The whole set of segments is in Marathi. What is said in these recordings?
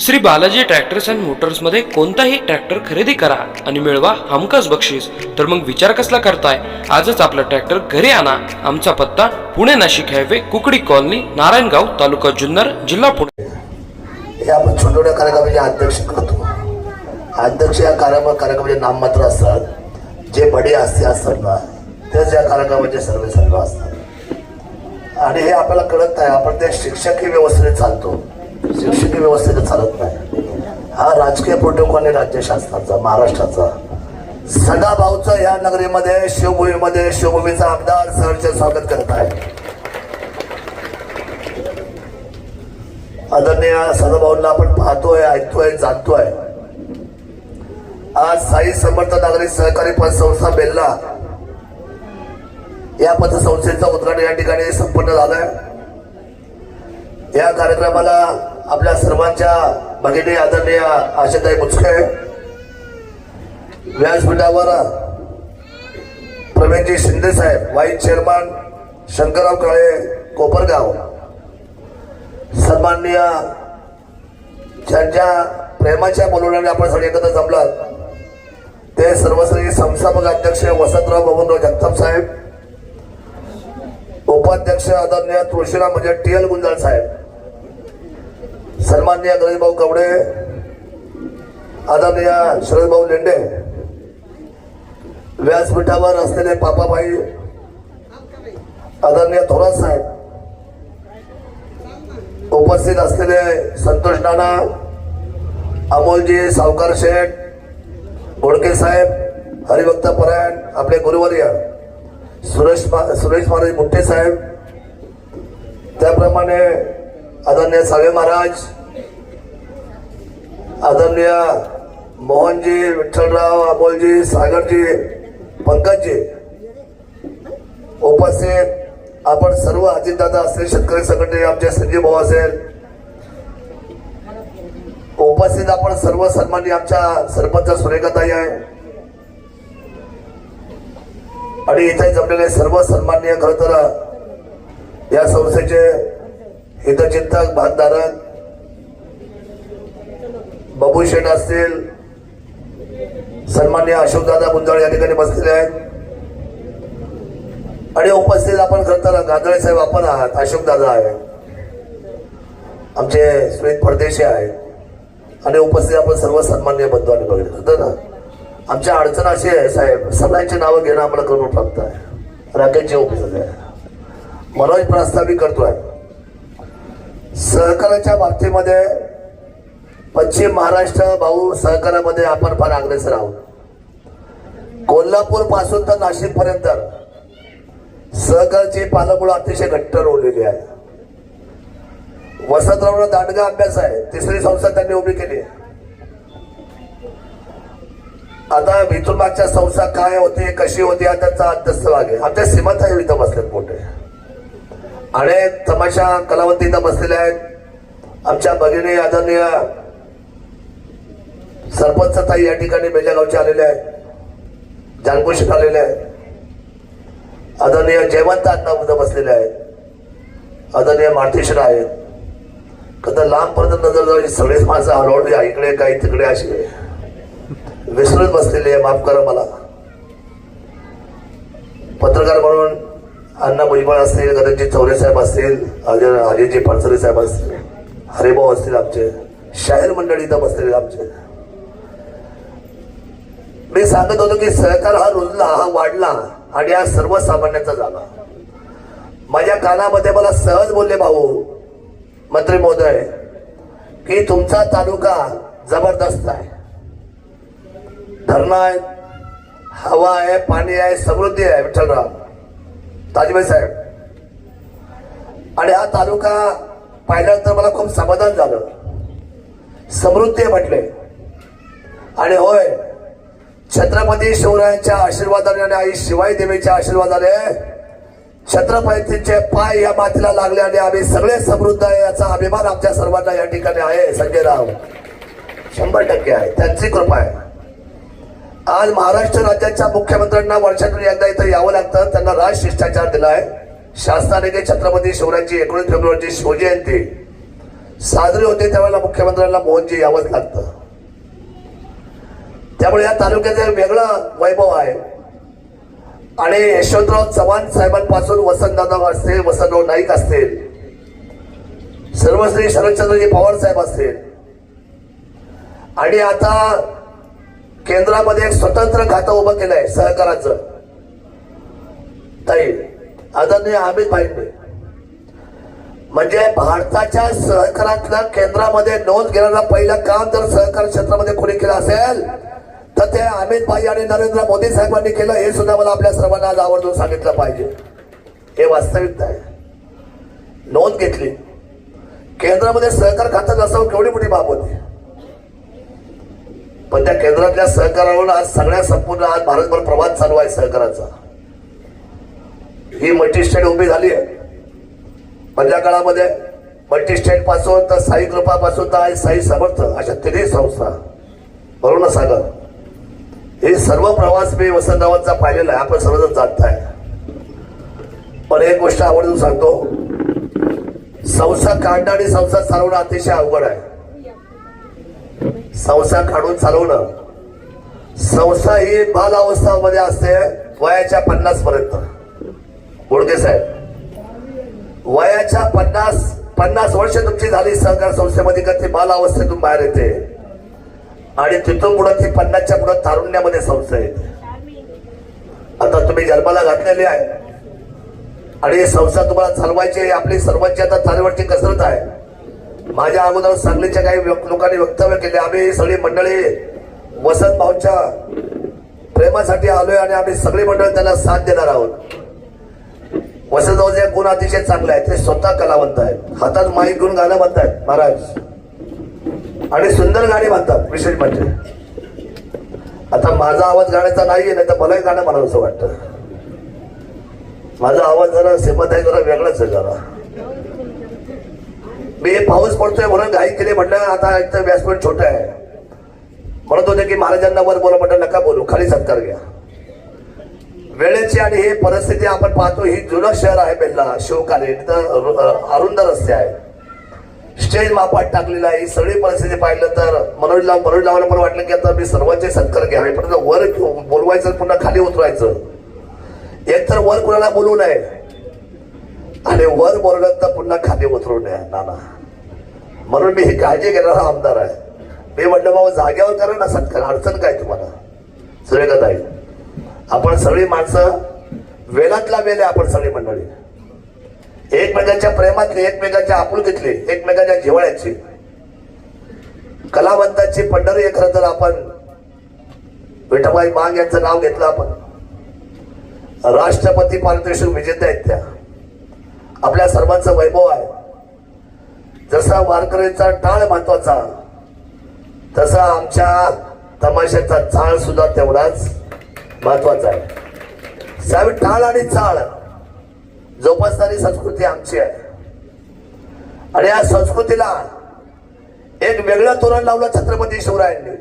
श्री बालाजी ट्रॅक्टर्स अँड मोटर्समध्ये कोणताही ट्रॅक्टर खरेदी करा आणि मिळवा हमखास बक्षीस. तर मग विचार कसला करताय? आजच आपला ट्रॅक्टर घरी आणा. आमचा पत्ता पुणे नाशिक हायवे कुकडी कॉलनी नारायणगाव तालुका जुन्नर जिल्हा पुणे. हे आपण छोट्या कार्यक्रमाचे अध्यक्ष करतो. अध्यक्ष या कार्यक्रम कार्यक्रमाचे नाममात्र असतात. जे बडे असते असतात ना तेच या कार्यक्रमाचे सर्व सर्व असतात. आणि हे आपल्याला कळत नाही. आपण त्या शिक्षकी व्यवस्थेने चालतो. शिक्षकी व्यवस्थेने चालत नाही. हा राजकीय प्रोटोकॉल आहे राज्यशास्त्राचा महाराष्ट्राचा. सदाभाऊचं या नगरीमध्ये शिवभूमीमध्ये शिवभूमीचा आमदार सरचे स्वागत करत आहे. आदरणीय सदाभाऊंना आपण पाहतोय ऐकतोय जाणतोय. आज साई समर्थ नागरी सहकारी पतसंस्था बेल्ला या पतसंस्थेचं उद्घाटन या ठिकाणी संपन्न झालंय. या कार्यक्रमाला आपल्या सर्वांच्या भगिनी आदरणीय आशाताई मुचके व्यासपीठावर प्रवीणजी शिंदे साहेब वाईस चेअरमन शंकरराव काळे कोपरगाव. सन्माननीय ज्यांच्या प्रेमाच्या बोलवण्याने आपण सगळे एकत्र जमलात ते सर्वश्री संस्थापक अध्यक्ष वसंतराव बबनराव जगताप साहेब उपाध्यक्ष आदरणीय तुळशीराम म्हणजे टी एल गुंजाळ साहेब. सन्माननीय गणेशभाऊ कवडे आदरणीय शरदभाऊ लेंडे व्यासपीठावर असलेले पापाबाई आदरणीय थोरात साहेब उपस्थित असलेले संतोष नाना अमोलजी सावकार शेठ गोडके साहेब हरिभक्त परायण आपले गुरुवर्य सुरेश सुरेश महाराज मुठ्ठे साहेब त्याप्रमाणे आदरणीय सावे महाराज आदरणीय मोहनजी विठ्ठलराव अमोलजी सागरजी पंकजजी उपस्थित आपण सर्व अजितदादा असतील शेतकरी संघटने आमचे संजीव भाऊ असेल. उपस्थित आपण सर्व सन्मानी आमच्या सरपंच सुरेखाताई आहे. आणि इथे जमलेले सर्व सन्मान्य खर तर या संस्थेचे हितचिंतक भागधारक बाबू शेठ असतील सन्मान्य अशोकदादा गुंजाळ या ठिकाणी बसलेले आहेत. आणि उपस्थित आपण खरं गांधळे साहेब आपण आहात अशोकदादा आहे आमचे स्मित परदेशी आहेत. आणि उपस्थित आपण सर्व सन्मान्य बंधू आणि बघितलं ना आमच्या अडचण अशी आहे साहेब सगळ्यांची नावं घेणं आम्हाला करून प्राप्त आहे. राकेशजी ऑफिसर आहे. मनोज प्रस्तावित करतोय. सहकाराच्या बाबतीमध्ये पश्चिम महाराष्ट्र भाऊ सहकारामध्ये आपण फार अग्रेसर आहोत. कोल्हापूरपासून तर नाशिक पर्यंत सहकारची पालमुळं अतिशय घट्ट रोवलेली आहे. वसंतराव दांडगा अभ्यास आहे. तिसरी संस्था त्यांनी उभी केली आहे. आता इथून संस्था काय होती कशी होती हा त्यांचा अध्यस्त भाग आहे आहे इथं बसलेत मोठे. आणि तमाशा कलावंत इथं बसलेले आहेत. आमच्या भगिनी आदरणीय सरपंच ताई या ठिकाणी बेजागावचे आलेले आहेत. जानकुशीत आलेले आहेत. आदरणीय जयवंत अण्णा उद्या बसलेले आहेत. आदरणीय मार्थिश्वर आहेत. कदा लांबपर्यंत नजर जाऊ सगळेच माणसं हळूहळू इकडे काही तिकडे असे विसरत बसलेले आहे. माफ करा मला. पत्रकार म्हणून अण्णा भुजबळ असतील कदाचित चौरे साहेब असतील अजय अजयजी फडसरे साहेब असतील हरेभाऊ असतील आमचे शाहीर मंडळी इथं बसलेले आमचे. मी सांगत होतो की सहकार हा रुजला हा वाढला आणि हा सर्वसामान्यांचा झाला. माझ्या कानामध्ये मला सहज बोलले भाऊ मंत्री महोदय की तुमचा तालुका जबरदस्त आहे. धरणं आहे हवा आहे पाणी आहे समृद्धी आहे विठ्ठलराव. ताजबाई साहेब. आणि हा तालुका पाहिल्यानंतर मला खूप समाधान झालं. समृद्धी म्हटले. आणि होय छत्रपती शिवरायांच्या आशीर्वादाने आणि आई शिवाई देवीच्या आशीर्वादाने छत्रपतींचे पाय या मातीला लागले आणि आम्ही सगळे समृद्ध आहे याचा अभिमान आमच्या सर्वांना या ठिकाणी आहे. संजय राव शंभर टक्के आहे. त्यांची कृपा आहे. आज महाराष्ट्र राज्याच्या मुख्यमंत्र्यांना वर्षातून एकदा इथं यावं लागतं. त्यांना राज शिष्टाचार दिलाय. शासनाने छत्रपती शिवरायांची एकोणीस फेब्रुवारीची शिवजयंती. साजरी होते त्यावेळेला मुख्यमंत्र्यांना मोहनजी यावंच लागतं. त्यामुळे या तालुक्याचं वेगळं वैभव आहे. आणि यशवंतराव चव्हाण साहेबांपासून वसंतदादा असतील वसंतराव नाईक असतील सर्वश्री शरदचंद्रजी पवार साहेब असतील. आणि आता केंद्रामध्ये एक स्वतंत्र खातं उभं केलंय सहकाराचं. ताई आदरणीय अमित भाईंनी. म्हणजे भारताच्या सहकारातल्या केंद्रामध्ये नोंद घेणारा पहिलं काम जर सहकार क्षेत्रामध्ये कोणी केलं असेल तर ते अमित भाई आणि नरेंद्र मोदी साहेबांनी केलं हे सुद्धा मला आपल्या सर्वांना आज आवर्जून सांगितलं पाहिजे. हे वास्तविकता आहे. नोंद घेतली. केंद्रामध्ये सहकार खातं नसावं केवढी मोठी बाब होती. पण त्या केंद्रातल्या सहकारावरून आज सगळ्या संपूर्ण आज भारतभर प्रवास चालू आहे सहकाराचा ही मल्टी स्टेट उभी झाली आहे. मधल्या काळामध्ये मल्टी स्टेटपासून तर साई कृपापासून तर आज साई समर्थ अशा तिन्ही संस्था बरोबर ना सागर. हे सर्व प्रवास मी वसंतरावांचा पाहिलेला आहे. आपण सर्वजण जाणताय. पण एक गोष्ट आवर्जून सांगतो. संस्था काढणं आणि संस्था चालवणं अतिशय अवघड आहे. संस्था काढून चालवणं. संस्था ही बाल अवस्थामध्ये असते वयाच्या पन्नास पर्यंत. बोडके साहेब वयाच्या पन्नास पन्नास वर्ष तुमची झाली सहकार संस्थेमध्ये का ती बाल अवस्थेतून बाहेर येते? आणि तिथून पुढे ती पन्नासच्या पुढे तारुण्यामध्ये संस्था येते. आता तुम्ही जन्माला घातलेली आहे. आणि ही संस्था तुम्हाला चालवायची आपली सर्वांची आता चालवण्याची कसरत आहे. माझ्या अगोदर सांगलीच्या काही लोकांनी वक्तव्य केले. आम्ही सगळी मंडळी वसंत भाऊच्या प्रेमासाठी आलोय आणि आम्ही सगळी मंडळी त्याला साथ देणार आहोत. वसंत भाऊचे गुण अतिशय चांगले आहेत. ते स्वतः कलावंत आहेत. हातात माईक घेऊन गाणं म्हणतायत महाराज. आणि सुंदर गाणी म्हणतात विशेष म्हणजे. आता माझा आवाज गाण्याचा नाहीये नाही तर मलाही गाणं म्हणावं असं वाटतं. माझा आवाज जरा सेमत आहे जरा वेगळाच आहे जरा. मी पाऊस पडतोय म्हणून घाई केली म्हटलं आता एक तर व्यासपीठ छोटं आहे. म्हणत होते की महाराजांना वर बोला म्हटलं नका बोलू खाली सत्कार घ्या. वेळेची आणि ही परिस्थिती आपण पाहतो ही जुनं शहर आहे बेल्ला शिवकालीन तर अरुंद रस्ते आहे स्टेज मापात टाकलेला आहे ही सगळी परिस्थिती पाहिलं तर मनोजला मनोज लावायला पण वाटलं की आता मी सर्वांचे सत्कार घ्यावे पण वर बोलवायचं पुन्हा खाली उतरायचं. एक तर वर कुणाला बोलू नये आणि वर बोललं पुन्हा खाली उतरू नये नाना. म्हणून मी ही काळजी घेणारा आमदार आहे. मी म्हटलं बाबा जागेवर करा ना सत्कार अडचण काय तुम्हाला? सुरेखा ताई आपण सगळी माणसं वेळातला वेळ आहे आपण सगळी मंडळी. एकमेकांच्या प्रेमातली एकमेकांच्या आपुलकीतली एकमेकांच्या जिव्हाळ्याची कलावंताची पंढरी आहे खरं तर आपण. विठाबाई मांग यांचं नाव घेतलं आपण. राष्ट्रपती पारितोषिक विजेते आहेत त्या. आपल्या सर्वांचं वैभव आहे. जसा वारकरीचा टाळ महत्त्वाचा तसा आमच्या तमाशाचा चाळ सुद्धा तेवढाच महत्त्वाचा आहे. साहेब टाळ आणि चाळ जोपासणारी संस्कृती आमची आहे. आणि या संस्कृतीला एक वेगळं तोरण लावलं छत्रपती शिवरायांनी.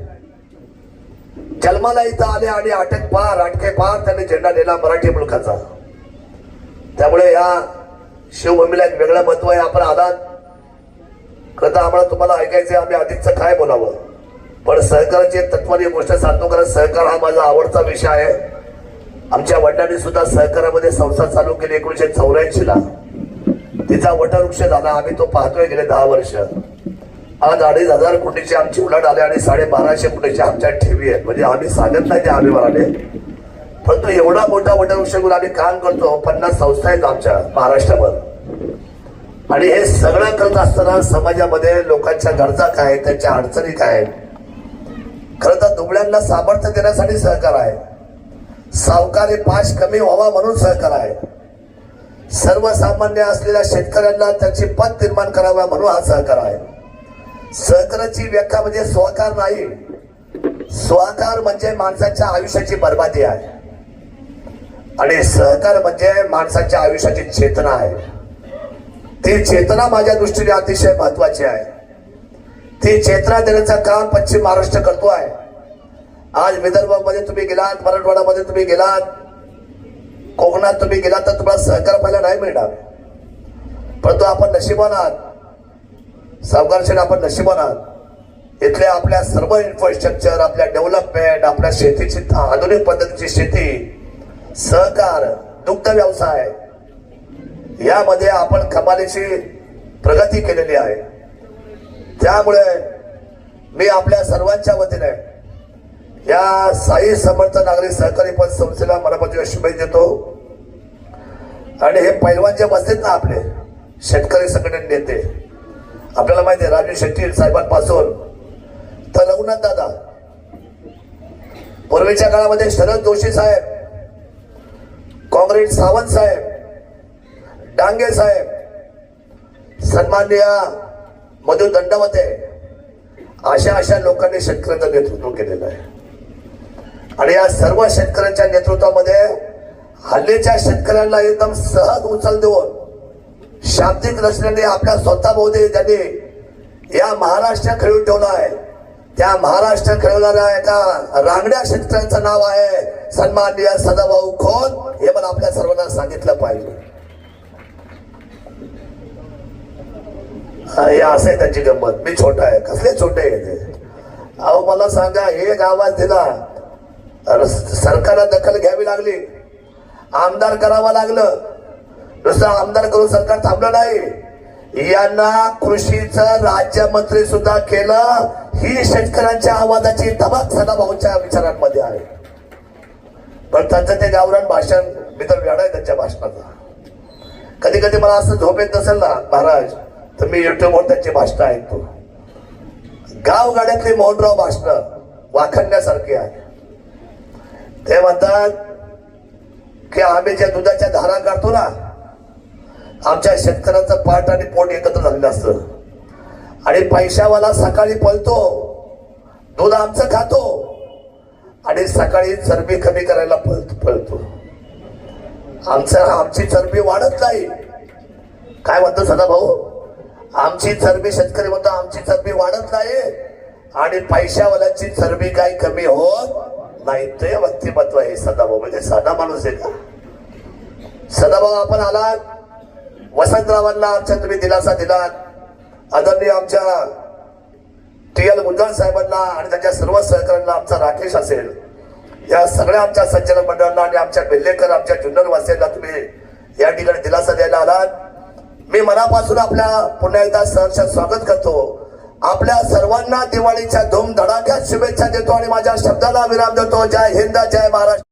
जन्माला इथं आले आणि अटक पार आटके पार त्यांनी झेंडा दिला मराठी मुलखाचा. त्यामुळे या शिवभूमीला एक वेगळं महत्त्व आहे आपण आदान. खरं आम्हाला तुम्हाला ऐकायचे आम्ही आधीच काय बोलावं? पण सहकाराची एक गोष्ट सांगतो कारण सहकार हा माझा आवडता विषय आहे. आमच्या वडिलांनी सुद्धा सहकारामध्ये संस्था चालू केली एकोणीशे चौऱ्याऐंशी ला तिचा वटवृक्ष झाला आम्ही तो पाहतोय गेले दहा वर्ष. आज अडीच हजार कोटीची आमची उलट आले आणि साडे बाराशे कोटीची आमच्या ठेवी आहेत. म्हणजे आम्ही सांगत नाही ते आम्ही म्हणाले पण तो एवढा मोठा वटवृक्ष घेऊन आम्ही काम करतो पन्नास संस्था आहेत आमच्या महाराष्ट्रावर आणि हे सगळं करत असताना समाजामध्ये लोकांच्या गरजा काय त्यांच्या अडचणी काय? खरं तर दुबळ्यांना सामर्थ्य देण्यासाठी सहकार आहे. सावकारी पाश कमी व्हावा म्हणून सहकार आहे. सर्वसामान्य असलेल्या शेतकऱ्यांना त्याची पद निर्माण करावा म्हणून हा सहकार आहे. सहकाराची व्याख्या म्हणजे सहकार नाही. स्वाकार म्हणजे माणसाच्या आयुष्याची बर्बादी आहे. आणि सहकार म्हणजे माणसाच्या आयुष्याची चेतना आहे. ती चेतना माझ्या दृष्टीने अतिशय महत्वाची आहे. ती चेतना देण्याचं काम पश्चिम महाराष्ट्र करतो आहे. आज विदर्भामध्ये तुम्ही गेलात मराठवाड्यामध्ये तुम्ही गेलात कोकणात तुम्ही गेलात तर तुम्हाला सहकार पाहायला नाही मिळणार. परंतु आपण नशिबान आहात. सावकारशेठ आपण नशिबान आहात. इथल्या आपल्या सर्व इन्फ्रास्ट्रक्चर आपल्या डेव्हलपमेंट आपल्या शेतीची आधुनिक पद्धतीची शेती सहकार दुग्ध व्यवसाय यामध्ये आपण कमालीची प्रगती केलेली आहे. त्यामुळे मी आपल्या सर्वांच्या वतीने या साई समर्थ नागरिक सहकारी पद संस्थेला मनापासून शुभेच्छा देतो. आणि हे पैलवान जे बसलेत ना आपले शेतकरी संघटन नेते आपल्याला माहिती आहे राजू शेट्टी साहेबांपासून तर रघुनाथ दादा पूर्वीच्या काळामध्ये शरद जोशी साहेब काँग्रेस सावंत साहेब डांगे साहेब सन्मान्य मधु दंडवते अशा अशा लोकांनी शेतकऱ्यांचं नेतृत्व केलेलं आहे. आणि या सर्व शेतकऱ्यांच्या नेतृत्वामध्ये हल्लीच्या शेतकऱ्यांना एकदम सहज उचल देऊन शाब्दिक रचनेने आपल्या स्वतःभोवती त्यांनी या महाराष्ट्र खेळून ठेवला आहे. त्या महाराष्ट्र खेळवणाऱ्या एका रांगड्या शेतकऱ्यांचं नाव आहे सन्माननीय सदाभाऊ खोत. हे मला आपल्या सर्वांना सांगितलं पाहिजे. हा, हे असं आहे त्यांची गंमत. मी छोटा आहे. कसले छोटे आहे ते अहो मला सांगा एक आवाज दिला. सरकारला दखल घ्यावी लागली. आमदार करावा लागलं. नुसतं आमदार करून सरकार थांबलं नाही. यांना कृषीचं राज्यमंत्री सुद्धा केलं. ही शेतकऱ्यांच्या आवाजाची तबाक सदाभाऊच्या विचारांमध्ये आहे. पण त्यांचं ते गावरान भाषण मी तर वेळा आहे त्यांच्या भाषणाचा. कधी कधी मला असं झोपेत नसेल ना महाराज तर मी युट्यूबवर त्यांची भाषणं ऐकतो. गाव गाड्यातली मोहनराव भाषणं वाखण्यासारखी आहे. ते म्हणतात की आम्ही ज्या दुधाच्या धारा काढतो ना आमच्या शेतकऱ्याचं पाठ आणि पोट एकत्र झालेलं असतं. आणि पैशावाला सकाळी पळतो दूध आमचं खातो आणि सकाळी चरबी कमी करायला पळतो पळतो. आमचं आमची चरबी वाढत नाही. काय म्हणतो सदा भाऊ? आमची चरबी शेतकरी म्हणतो आमची चरबी वाढत नाही आणि पैशावाल्याची चरबी काही कमी होत नाही. ते व्यक्तिमत्व आहे सदाभाऊ म्हणजे साधा माणूस आहे का? सदाभाऊ आपण आलात. वसंतरावांना आमच्या तुम्ही दिलासा दिलात. आदरणीय आमच्या टी एल मुंदळ साहेबांना आणि त्यांच्या सर्व सहकाऱ्यांना आमचा राकेश असेल. या सगळ्या आमच्या संचालक मंडळांना आणि आमच्या बेल्लेकर आमच्या जुन्नर वासियांना तुम्ही या ठिकाणी दिलासा द्यायला आलात. मी मनापासून आपल्या पुन्हा एकदा सहर्ष स्वागत करतो. आपल्या सर्वांना दिवाळीच्या धूम धडाक्यात शुभेच्छा देतो आणि माझ्या शब्दाला विराम देतो. जय हिंद जय महाराष्ट्र.